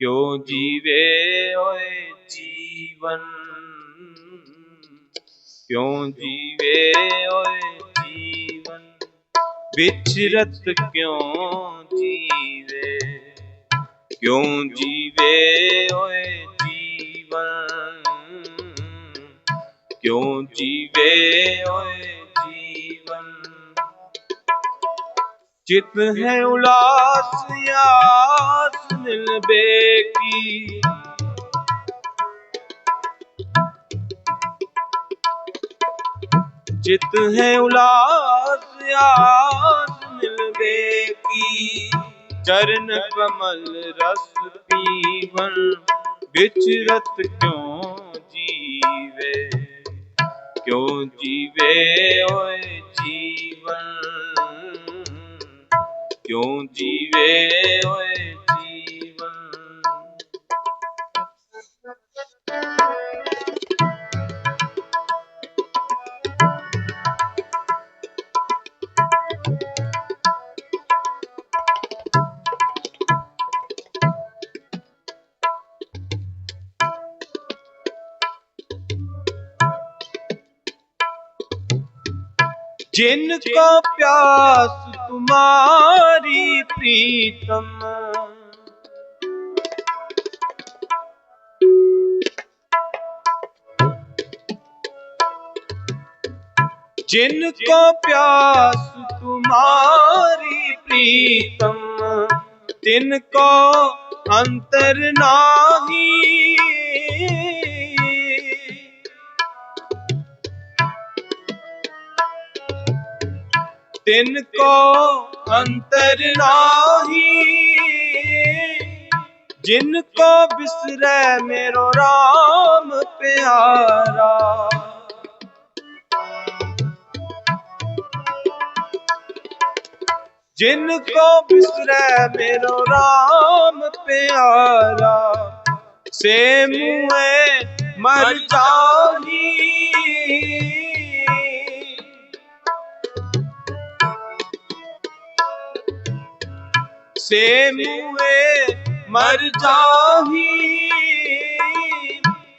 ਕਿਉ ਜੀਵੇ ਓਏ ਜੀਵਨ? ਕਿਉ ਜੀਵੇ ਓਏ ਜੀਵਨ? ਵਿਚਰਤ ਕਿਉ ਜੀਵੇ? ਕਿਉ ਜੀਵੇ ਓਏ ਜੀਵਨ? ਕਿਉ ਜੀਵੇ ਓਏ ਜੀਵਨ? ਚਿਤ ਹੈ ਉਲਾਸ ਆਸ ਨਿਲ चित है उलास यास मिलवे की चरण कमल रस पीवन विचरत क्यों जीवे क्यों जीवे ओए जीवन क्यों जीवे ओए जिनको प्यास तुम्हारी प्रीतम जिनको प्यास तुम्हारी प्रीतम तिनको अंतर नाही ਤਿਨ ਕੋ ਅੰਤਰ ਨਾਹੀ। ਜਿਨ ਕੋ ਬਿਸਰੈ ਮੇਰੋ RAM ਪਿਆਰਾ। ਜਿਨ ਕੋ ਬਿਸਰੈ ਮੇਰੋ RAM ਪਿਆਰਾ। ਸੇ ਮੂਏ ਮਰ ਜਾਹੀ। ਸੇ ਮੂਏ ਮਰ ਜਾਹੀ।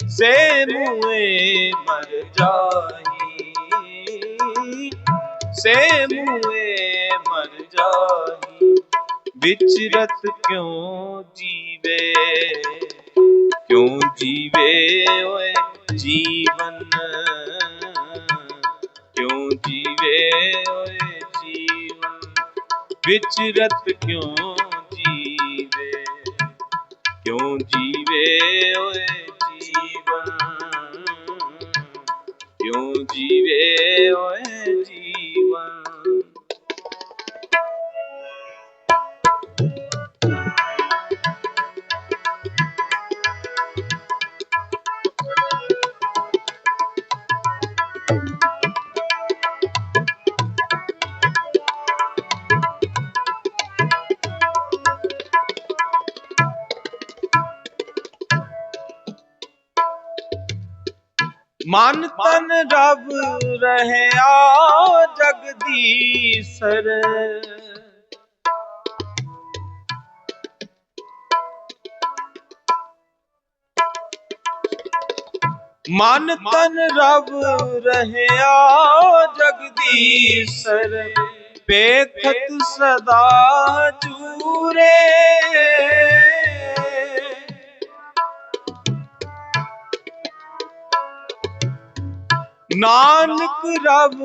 ਸੇ ਮੂਏ ਮਰ ਜਾਹੀ। ਸੇ ਮੂਏ ਮਰ ਜਾਹੀ। ਵਿਚਰਤ ਕਿਉਂ ਜੀਵੇ? ਕਿਉਂ ਜੀਵੇ ਓਏ ਜੀਵਨ? ਕਿਉਂ ਜੀਵੇ ਓਏ ਜੀਵਨ? ਵਿਚਰਤ ਕਿਉਂ ਮਨ ਤਨ ਰਬ ਰਹਿਆ ਜਗਦੀਸ਼ਰ ਮਨ ਤਨ ਰਬ ਰਹਿਆ ਜਗਦੀਸ਼ਰ ਪੇਖਤ ਸਦਾ ਚੂਰੇ। ਨਾਨਕ ਰਬ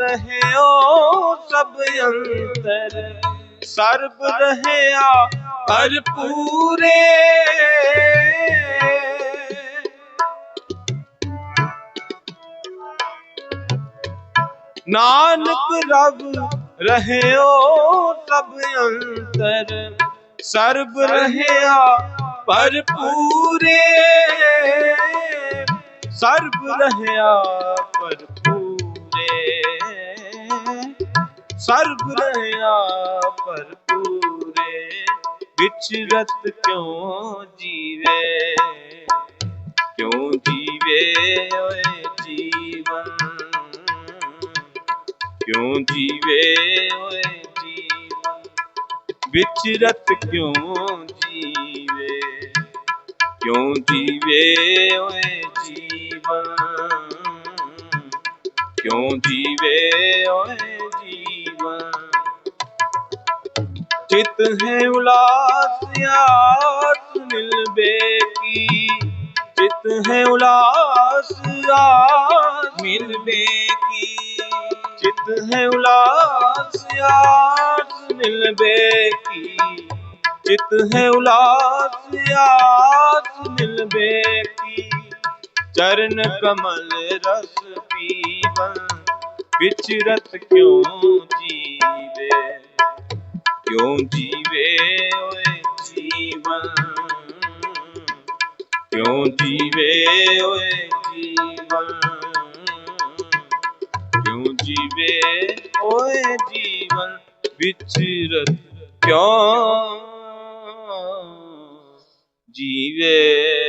ਰਹਿਓ ਸਭ ਅੰਤਰ, ਸਰਬ ਰਹਿਆ ਭਰਪੂਰੇ ਨਾਨਕ ਰਬ ਰਹਿਓ ਸਭ ਅੰਤਰ, ਸਰਬ ਰਹਿਆ ਭਰਪੂਰੇ ਸਰਬ ਰਹਿਆ ਸਰਬ ਰਹਿਆ ਭਰਪੂਰੇ ਵਿਚਰਤ ਕਿਉਂ ਜੀਵੇ? ਕਿਉਂ ਜੀਵੇ ਓਏ ਜੀਵਨ? ਕਿਉਂ ਜੀਵੇ ਓਏ ਜੀਵਨ? ਵਿਚਰਤ ਕਿਉਂ ਜੀਵੇ? ਕਿਉਂ ਜੀਵੇ ਓਏ ਜੀਵਨ? ਕਿਉਂ ਜੀਵੇ जगत है उलास मिलबे की चित है उलास मिलबे की चित है उलास मिलबे की चित है उलास याद मिलबे की चरण कमल रस पीवन विचरत क्यों जी ਕਿਉਂ ਜੀਵੇ ਓਏ ਜੀਵਨ ਕਿਉਂ ਜੀਵੇ ਓਏ ਜੀਵਨ ਕਿਉਂ ਜੀਵੇ ਓਏ ਜੀਵਨ ਵਿਚਰਤ ਕਿਉਂ ਜੀਵੇ?